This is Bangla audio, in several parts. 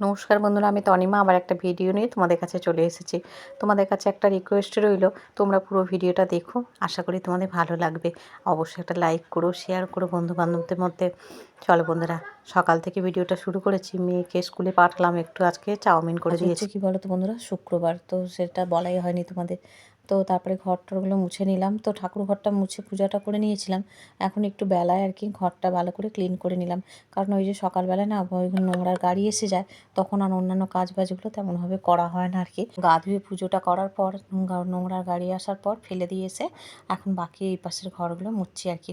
নমস্কার বন্ধুরা আমি তনিমা। আবার একটা ভিডিও নিয়ে তোমাদের কাছে চলে এসেছি। তোমাদের কাছে একটা রিকোয়েস্ট রইল তোমরা পুরো ভিডিওটা দেখো। আশা করি তোমাদের ভালো লাগবে। অবশ্যই একটা লাইক করো শেয়ার করো বন্ধু বান্ধবদের মধ্যে। চলো বন্ধুরা সকাল থেকে ভিডিওটা শুরু করেছি। মেয়েকে স্কুলে পাঠালাম একটু আজকে চাউমিন করে দিয়েছি। কি বলো তো বন্ধুরা? শুক্রবার তো সেটা বলাই হয়নি তোমাদের। তো তারপরে ঘর টরগুলো মুছে নিলাম। তো ঠাকুর ঘরটা মুছে পূজাটা করে নিয়েছিলাম। এখন একটু বেলায় আর কি ঘরটা ভালো করে ক্লিন করে নিলাম। কারণ ওই যে সকালবেলায় না নোংরার গাড়ি এসে যায়, তখন আর অন্যান্য কাজ বাজগুলো তেমনভাবে করা হয় না আর কি। গা ধুয়ে পুজোটা করার পর নোংরার গাড়ি আসার পর ফেলে দিয়ে এসে এখন বাকি এই পাশের ঘরগুলো মুছছি আর কি।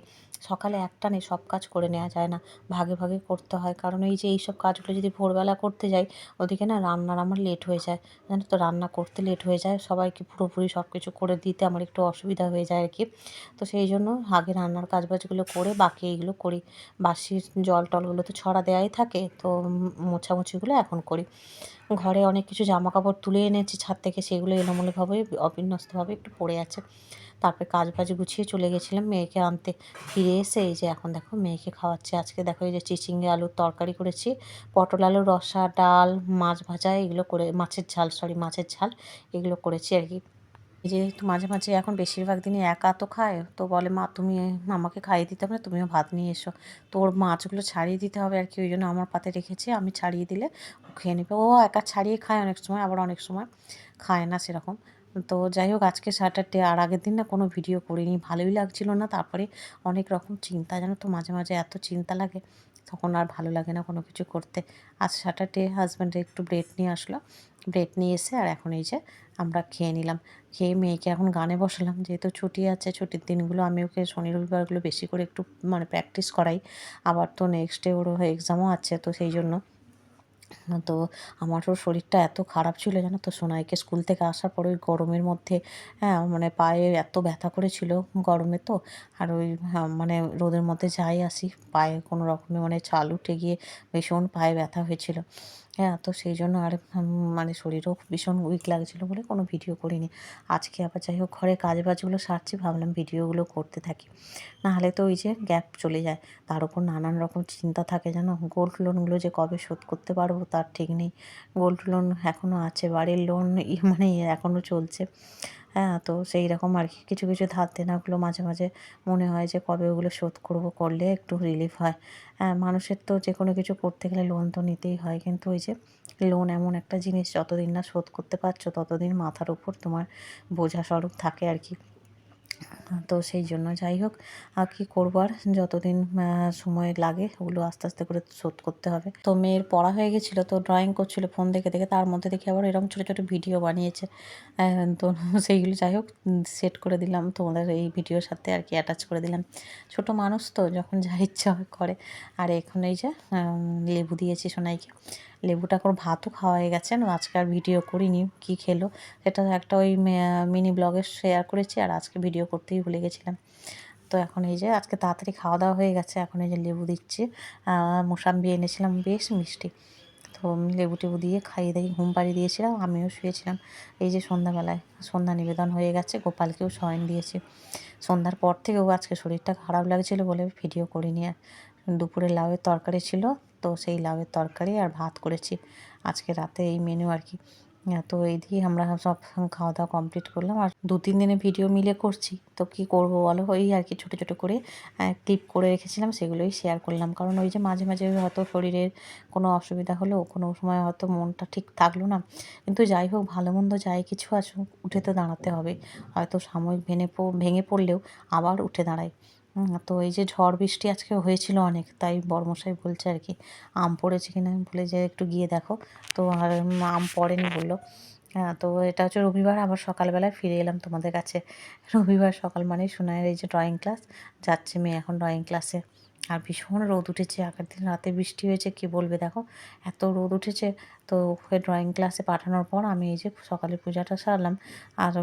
সকালে একটা নেই, সব কাজ করে নেওয়া যায় না। ভাগে ভাগে করতে হয়। কারণ এই যে এইসব কাজগুলো যদি ভোরবেলা করতে যাই, ওদিকে না রান্নার আমার লেট হয়ে যায়। জানো তো রান্না করতে লেট হয়ে যায়। সবাইকে পুরোপুরি সব কিছু করে দিতে আমার একটু অসুবিধা হয়ে যায় আর কি। তো সেই জন্য আগে রান্নার কাজবাজগুলো করে বাকি এইগুলো করি। বাসি জল টলগুলো তো ছড়া দেওয়াই থাকে, তো মোছামুছিগুলো এখন করি। ঘরে অনেক কিছু জামা কাপড় তুলে এনেছি, ছাদ থেকে সেগুলো এলোমেলোভাবে অবিন্যস্তভাবে একটু পড়ে আছে। তারপরে কাজ বাজ গুছিয়ে চলে গেছিলাম মেয়েকে আনতে। ফিরে এসে এই যে এখন দেখো মেয়েকে খাওয়াচ্ছে। আজকে দেখো এই যে চিচিঙ্গে আলুর তরকারি করেছি, পটল আলুর রসা, ডাল, মাছ ভাজা এগুলো করে, মাছের ঝাল সরি মাছের ঝাল, এগুলো করেছি আর কি। যেহেতু মাঝে মাঝে এখন বেশিরভাগ দিনই একা তো খায়, তো বলে, মা, তুমি আমাকে খাইয়ে দিতে হবে তুমিও ভাত নিয়ে এসো। তো ওর মাছগুলো ছাড়িয়ে দিতে হবে আর কি, ওই জন্য আমার পাতে রেখেছি, আমি ছাড়িয়ে দিলে ও খেয়ে নেবে। ও একা ছাড়িয়ে খায় অনেক সময়, আবার অনেক সময় খায় না সেরকম। তো যাই হোক, আজকে স্যাটারডে আর আগের দিন না কোনো ভিডিও করিনি। ভালোই লাগছিল না, তারপরে অনেক রকম চিন্তা, জানো তো, মাঝে মাঝে এত চিন্তা লাগে, তখন আর ভালো লাগে না কোনো কিছু করতে। আজ স্যাটারডে হাজব্যান্ডে একটু ব্রেড নিয়ে আসলো। ব্রেড নিয়ে এসে, আর এখন এই যে আমরা খেয়ে নিলাম। খেয়ে মেয়েকে এখন গানে বসালাম, যেহেতু ছুটি আছে, ছুটির দিনগুলো আমি ওকে শনি, রবিবারগুলো বেশি করে একটু মানে প্র্যাকটিস করাই। আবার তো নেক্সট ডে ওরও এক্সামও আছে, তো সেই জন্য তো আমারও শরীরটা এত খারাপ ছিল জানো তো সোনাইকে স্কুল থেকে আসার পর ওই গরমের মধ্যে হ্যাঁ মানে পায়ে এত ব্যথা করেছিল গরমে তো আর ওই হ্যাঁ, মানে রোদের মধ্যে যাই আসি পায়ে কোনো রকমে মানে চাল উঠে গিয়ে ভীষণ পায়ে ব্যথা হয়েছিল। হ্যাঁ তো সেই জন্য আর মানে শরীরও ভীষণ উইক লাগছিল বলে কোনো ভিডিও করিনি। আজকে আবার যাই হোক, ঘরে কাজ বাজগুলো সারছি, ভাবলাম ভিডিওগুলো করতে থাকি। নাহলে তো ওই যে গ্যাপ চলে যায়। তার উপর নানান রকম চিন্তা থাকে যেন গোল্ড লোনগুলো যে কবে শোধ করতে পারব তার ঠিক নেই। গোল্ড লোন এখনও আছে, বাড়ির লোন মানে এখনও চলছে। হ্যাঁ তো সেই রকম আর কি। কিছু কিছু ধার দেনাগুলো মাঝে মাঝে মনে হয় যে কবে ওগুলো শোধ করব, করলে একটু রিলিফ হয়। হ্যাঁ মানুষের তো যে কোনো কিছু করতে গেলে লোন তো নিতেই হয়। কিন্তু ওই যে লোন এমন একটা জিনিস যতদিন না শোধ করতে পারছ, ততদিন মাথার উপর তোমার বোঝা স্বরূপ থাকে আর কি। তো সেই জন্য যাই হোক, আর কী করব আর? যতদিন সময় লাগে ওগুলো আস্তে আস্তে করে শোধ করতে হবে। তো মেয়ের পড়া হয়ে গেছিল, তো ড্রয়িং করছিল ফোন দেখে দেখে, তার মধ্যে দেখে আবার এরকম ছোটো ছোটো ভিডিও বানিয়েছে। তো সেইগুলো যাই হোক সেট করে দিলাম, তোমাদের এই ভিডিওর সাথে আর কি অ্যাটাচ করে দিলাম। ছোট মানুষ তো, যখন যা ইচ্ছা করে। আর এখন এই যে লেবু দিয়েছি সোনাইকে। লেবুটা এখন ভাতও খাওয়া হয়ে গেছে। আজকে আর ভিডিও করিনি, কি খেলো? সেটা একটা ওই মিনি ব্লগে শেয়ার করেছি আর আজকে ভিডিও করতেই ভুলে গেছিলাম। তো এখন এই যে আজকে তাড়াতাড়ি খাওয়া দাওয়া হয়ে গেছে, এখন এই যে লেবু দিচ্ছি। মোসাম্বি এনেছিলাম, বেশ মিষ্টি। তো লেবু টেবু দিয়ে খাইয়ে দিয়ে ঘুম পাড়িয়ে দিয়েছিলাম, আমিও শুয়েছিলাম। এই যে সন্ধ্যাবেলায়, সন্ধ্যা নিবেদন হয়ে গেছে, গোপালকেও শয়ন দিয়েছি। সন্ধ্যার পর থেকেও আজকে শরীরটা খারাপ লাগছিল বলে ভিডিও করিনি আর। দুপুরে লাউয়ের তরকারি ছিল তো সেই লাউয়ের তরকারি আর ভাত করেছি। আজকে রাতে এই মেনু আর কি। তো এই দিয়ে আমরা সব খাওয়া দাওয়া কমপ্লিট করলাম। আর দু তিন দিনে ভিডিও মিলে করছি। তো কি করব বলো? ওই আর কি ছোটো ছোটো করে ক্লিপ করে রেখেছিলাম, সেগুলোই শেয়ার করলাম। কারণ ওই যে মাঝে মাঝে হয়তো শরীরের কোনো অসুবিধা হলো, কোনো সময় হয়তো মনটা ঠিক থাকল না। কিন্তু যাই হোক, ভালো মন্দ যাই কিছু আসুক উঠে তো দাঁড়াতে হবে। হয়তো সাময়িক ভেঙে ভেঙে পড়লেও আবার উঠে দাঁড়ায় তো এই যে ঝড় বৃষ্টি আজকে হয়েছিল অনেক, তাই বর্মশাই বলছে আর কি, আম পড়েছে কিনা আমি বলে যে একটু গিয়ে দেখো, তো আর আম পড়েনি বলল। হ্যাঁ তো এটা হচ্ছে রবিবার, আবার সকালবেলায় ফিরে এলাম তোমাদের কাছে। রবিবার সকাল মানেই শোনায় এই যে ড্রয়িং ক্লাস যাচ্ছে মেয়ে এখন ড্রয়িং ক্লাসে আর ভীষণ রোদ উঠেছে, আগের দিন রাতে বৃষ্টি হয়েছে, কি বলবে দেখো? এত রোদ উঠেছে, তো ওকে ড্রয়িং ক্লাসে পাঠানোর পর আমি এই যে সকালে পূজাটা সারলাম, আর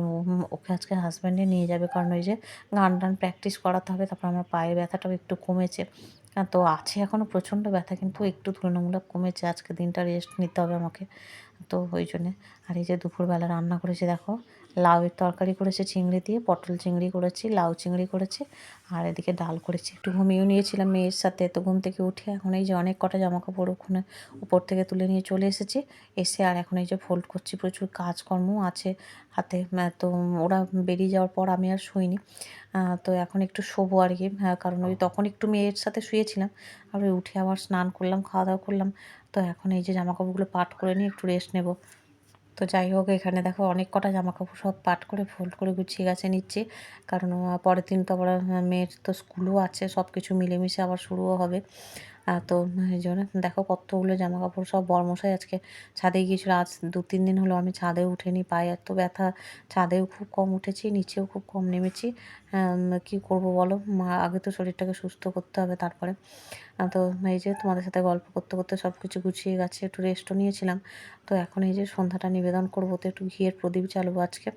ওকে আজকে হাজব্যান্ডে নিয়ে যাবে, কারণ ওই যে গান টান প্র্যাকটিস করাতে হবে, তারপর আমার পায়ে ব্যথাটাও একটু কমেছে। তো আছে এখনও প্রচণ্ড ব্যথা কিন্তু একটু তুলনামূলক কমেছে। আজকে দিনটা রেস্ট নিতে হবে আমাকে। তো ওই জন্যে। আর এই যে দুপুরবেলা রান্না করেছি দেখো লাউয়ের তরকারি করেছে চিংড়ি দিয়ে পটল চিংড়ি করেছি লাউ চিংড়ি করেছি আর এদিকে ডাল করেছি। একটু ঘুমিয়েও নিয়েছিলাম মেয়ের সাথে তো ঘুম থেকে উঠে এখন এই যে অনেক কটা জামা কাপড় ওখানে উপর থেকে তুলে নিয়ে চলে এসেছি। এসে আর এখন এই যে ফোল্ড করছি প্রচুর কাজকর্ম আছে হাতে। তো ওরা বেরিয়ে যাওয়ার পর আমি আর শুইনি। তো এখন একটু শোবো আর কি। হ্যাঁ, কারণ ওই তখন একটু মেয়ের সাথে শুয়েছিলাম। আবার উঠে আবার স্নান করলাম খাওয়া দাওয়া করলাম। তো এখন এই যে জামা কাপড়গুলো পাট করে নিয়ে একটু রেস্ট নেব। তো যাই হোক, এখানে দেখো অনেক কটা জামা কাপড় সব পাট করে ফোল্ড করে গুছিয়ে গেছে নিচ্ছে। কারণ পরের দিন তো আবার মেয়ের তো স্কুলও আছে সব কিছু মিলেমিশে আবার শুরুও হবে। তো এই জন্য দেখো কতগুলো জামা কাপড় সব বরমশাই আজকে ছাদে গিয়েছিল। আজ দু, তিন দিন হলো আমি ছাদে উঠেনি, পায়ে এত ব্যথা। ছাদেও খুব কম উঠেছি, নিচেও খুব কম নেমেছি। কি করব বলো? আগে তো শরীরটাকে সুস্থ করতে হবে, তারপরে। তো, এই যে তোমাদের সাথে গল্প করতে করতে সব কিছু গুছিয়ে গেছে একটু রেস্টও নিয়েছিলাম। তো এখন এই যে সন্ধ্যাটা নিবেদন করব, তো একটু ঘিয়ের প্রদীপ জ্বালবো আজকে।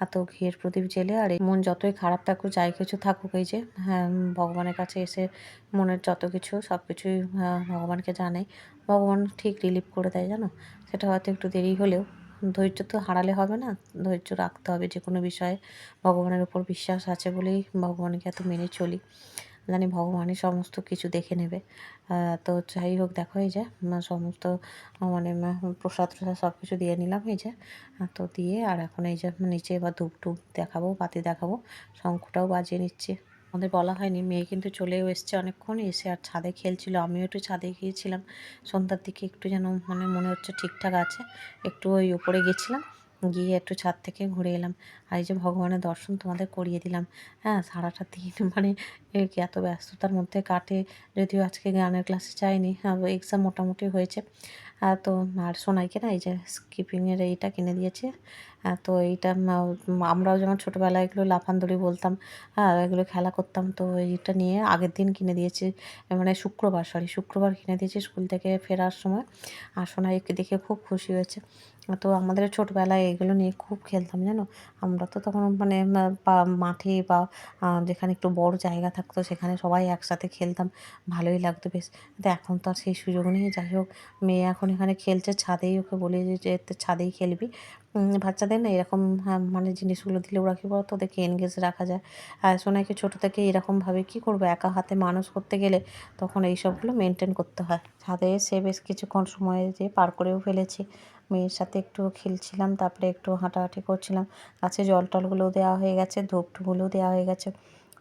ঘের ঘিয়ের প্রদীপ জেলে আর এই মন যতই খারাপ থাকুক যাই কিছু থাকুক এই যে হ্যাঁ ভগবানের কাছে এসে মনের যত কিছু সব কিছুই আহ, ভগবানকে জানাই। ভগবান ঠিক রিলিফ করে দেয় জানো? সেটা হয়তো একটু দেরি হলেও। ধৈর্য তো হারালে হবে না। ধৈর্য রাখতে হবে যে কোনো বিষয়ে ভগবানের উপর বিশ্বাস আছে বলেই ভগবানকে এত মেনে চলি। জানি ভগবানই সমস্ত কিছু দেখে নেবে। তো যাই হোক, দেখো এই যে সমস্ত মানে প্রসাদ টসাদ সব কিছু দিয়ে নিলাম এই যে। তো দিয়ে আর এখন এই যে নিচে এবার ধূপ টুপ দেখাবো, বাতি দেখাবো। শঙ্খটাও বাজিয়ে নিচ্ছি। আমাদের বলা হয়নি, মেয়ে কিন্তু চলেও এসছে অনেকক্ষণ, এসে আর ছাদে খেলছিল। আমিও একটু ছাদে গিয়েছিলাম। সন্ধ্যার দিকে একটু যেন মানে মনে হচ্ছে ঠিকঠাক আছে। একটু ওই উপরে গেছিলাম গিয়ে একটু ছাদ থেকে ঘুরে এলাম। আর এই যে ভগবানের দর্শন তোমাদের করিয়ে দিলাম। হ্যাঁ সারাটা দিন মানে এত ব্যস্ততার মধ্যে কাটে, যদিও আজকে গানের ক্লাসে যাইনি। এক্সাম মোটামুটি হয়েছে। তো আর সোনাইকে না এই যে স্কিপিংয়ের এইটা কিনে দিয়েছে। তো এইটা আমরাও যেমন ছোটোবেলায় এগুলো লাফান দড়ি বলতাম হ্যাঁ এগুলো খেলা করতাম তো এইটা নিয়ে আগের দিন কিনে দিয়েছি মানে শুক্রবার সরি শুক্রবার কিনে দিয়েছি স্কুল থেকে ফেরার সময় আর সোনাইকে দেখে খুব খুশি হয়েছে। তো আমাদের ছোটোবেলায় এগুলো নিয়ে খুব খেলতাম জানো? আমরা তো তখন মানে মাঠে বা যেখানে একটু বড় জায়গা থাকতো সেখানে সবাই একসাথে খেলতাম ভালোই লাগতো বেশ। কিন্তু এখন তো আর সেই সুযোগ নেই যাই হোক মেয়ে এখন এখানে খেলছে ছাদেই ওকে বলে যে ছাদেই খেলবি। উম, বাচ্চাদের না এরকম হ্যাঁ, মানে জিনিসগুলো দিলে ওরা কী বলতো ওদেরকে এনগেজ রাখা যায়। আর সোনাইকে ছোটো থেকে এরকমভাবে কী করব একা হাতে মানুষ করতে গেলে তখন এই সবগুলো মেনটেন করতে হয়। ছাদে সে বেশ কিছুক্ষণ সময় যে পার করেও ফেলেছি। মেয়ের সাথে একটু খেলছিলাম তারপরে একটু হাঁটাহাঁটি করছিলাম। গাছে জল টলগুলো দেওয়া হয়ে গেছে ধূপ টুপগুলোও দেওয়া হয়ে গেছে।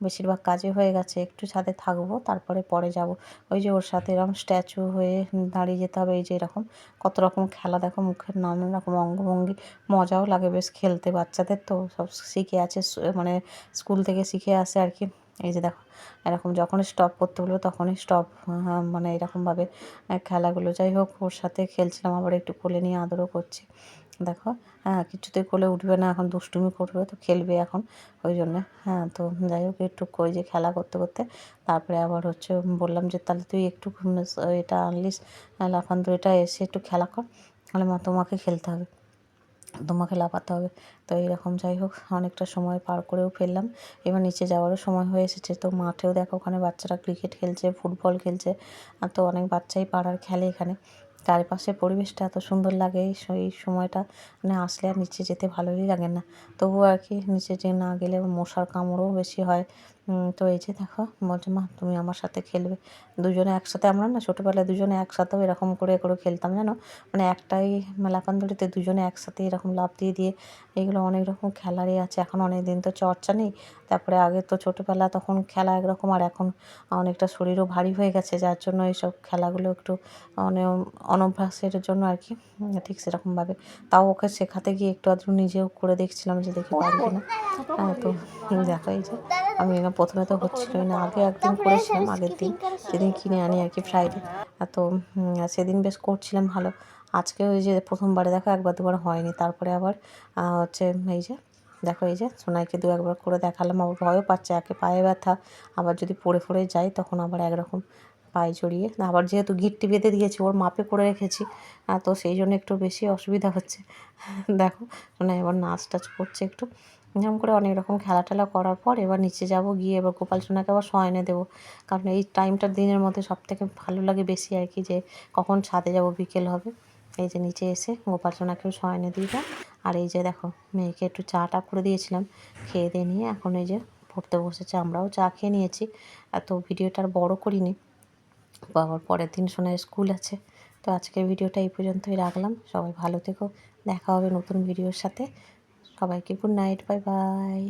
বেশিরভাগ কাজে হয়ে গেছে, একটু ছাদে থাকব, তারপরে পরে যাব। ওই যে ওর সাথে এরকম স্ট্যাচু হয়ে দাঁড়িয়ে যেতে হবে, এই যে এরকম, কত রকম খেলা, দেখো মুখের নানান রকম অঙ্গভঙ্গি, মজাও লাগে বেশ খেলতে বাচ্চাদের তো, সব শিখে আছে মানে স্কুল থেকে শিখে আসে আর কি। এই যে দেখো, এরকম যখনই স্টপ করতে বলব তখনই স্টপ মানে এরকমভাবে খেলাগুলো। যাই হোক, ওর সাথে খেলছিলাম, আবার একটু কোলে নিয়ে আদরও করছি। দেখো হ্যাঁ কিছুতেই কোলে উঠবে না, এখন দুষ্টুমি করবে, তো খেলবে এখন, ওই জন্যে হ্যাঁ তো যাই হোক, একটু ওই যে খেলা করতে করতে, তারপরে আবার হচ্ছে বললাম যে তাহলে তুই একটু এটা আনলিস লাফান দড়িটা এসে একটু খেলা কর, তাহলে মা তোমাকে খেলতে হবে, তোমাকে লাফাতে হবে, তো এইরকম যাই হোক, অনেকটা সময় পার করেও ফেললাম, এবার নিচে যাওয়ারও সময় হয়ে এসেছে, তো মাঠেও দেখো ওখানে বাচ্চারা ক্রিকেট খেলছে ফুটবল খেলছে, আর তো অনেক বাচ্চাই পাড়ার খেলে এখানে চারিপাশের পরিবেশটা এত সুন্দর লাগে এই স- সময়টা মানে আসলে আর নিচে যেতে ভালোই লাগে না। তবুও আর কি নিচে যে না গেলে মশার কামড়ও বেশি হয়। তো এই যে দেখো, বলছে, মা, তুমি আমার সাথে খেলবে। দুজনে একসাথে, আমরা না ছোটোবেলায় দুজনে একসাথেও এরকম করে করে খেলতাম, জানো? মানে একটাই মেলাকান্দড়িতে দুজনে একসাথে এরকম লাফ দিয়ে দিয়ে এগুলো অনেক রকম খেলারই আছে। এখন অনেক দিন তো চর্চা নেই, তারপরে আগে তো ছোটোবেলা তখন খেলা একরকম, আর এখন অনেকটা শরীরও ভারী হয়ে গেছে, যার জন্য এইসব খেলাগুলো একটু অনে অনভ্যাসের জন্য আর কি। ঠিক সেরকমভাবে। তাও ওকে শেখাতে গিয়ে একটু আধটু নিজেও করে দেখছিলাম যে দেখি পারি কিনা। হ্যাঁ তো দেখো এই যে আমি এরকম প্রথমে তো হচ্ছিলই না, আগে একদিন করেছিলাম, আগের দিন যেদিন কিনে আনি আর কি ফ্রাইডে তো সেদিন বেশ করছিলাম ভালো। আজকে ওই যে প্রথমবারে দেখো একবার দুবার হয়নি, তারপরে আবার হচ্ছে এই যে, দেখো এই যে, সোনাইকে দু একবার করে দেখালাম, আবার ভয়ও পাচ্ছে, একে পায়ে ব্যথা। আবার যদি পড়ে পড়ে যায় তখন আবার একরকম। পায়ে জড়িয়ে। আবার যেহেতু গিট্টি বেঁধে দিয়েছি, ওর মাপে করে রেখেছি তো সেই জন্য একটু বেশি অসুবিধা হচ্ছে। দেখো সোনাই এবার নাচ টাচ করছে একটু। এরকম করে অনেক রকম খেলা টেলা করার পর এবার নিচে যাব, গিয়ে এবার গোপাল সোনাকে আবার শয়নে দেবো। কারণ এই টাইমটার দিনের মধ্যে সব থেকে ভালো লাগে বেশি আর কি যে কখন ছাদে যাব, বিকেল হবে। এই যে নিচে এসে গোপাল সোনাকেও শয়নে দিই আর এই যে দেখো, মেয়েকে একটু চাটা করে দিয়েছিলাম, খেয়ে দিয়ে নিয়ে এখন এই যে পড়তে বসেছে, আমরাও চা খেয়ে নিয়েছি। এত ভিডিওটা আর বড়ো করিনি। বাবার পরের দিন শোনা স্কুল আছে। তো আজকের ভিডিওটা এই পর্যন্তই রাখলাম। সবাই ভালো থেকো। দেখা হবে নতুন ভিডিওর সাথে। সবাইকে গুড নাইট বাই বাই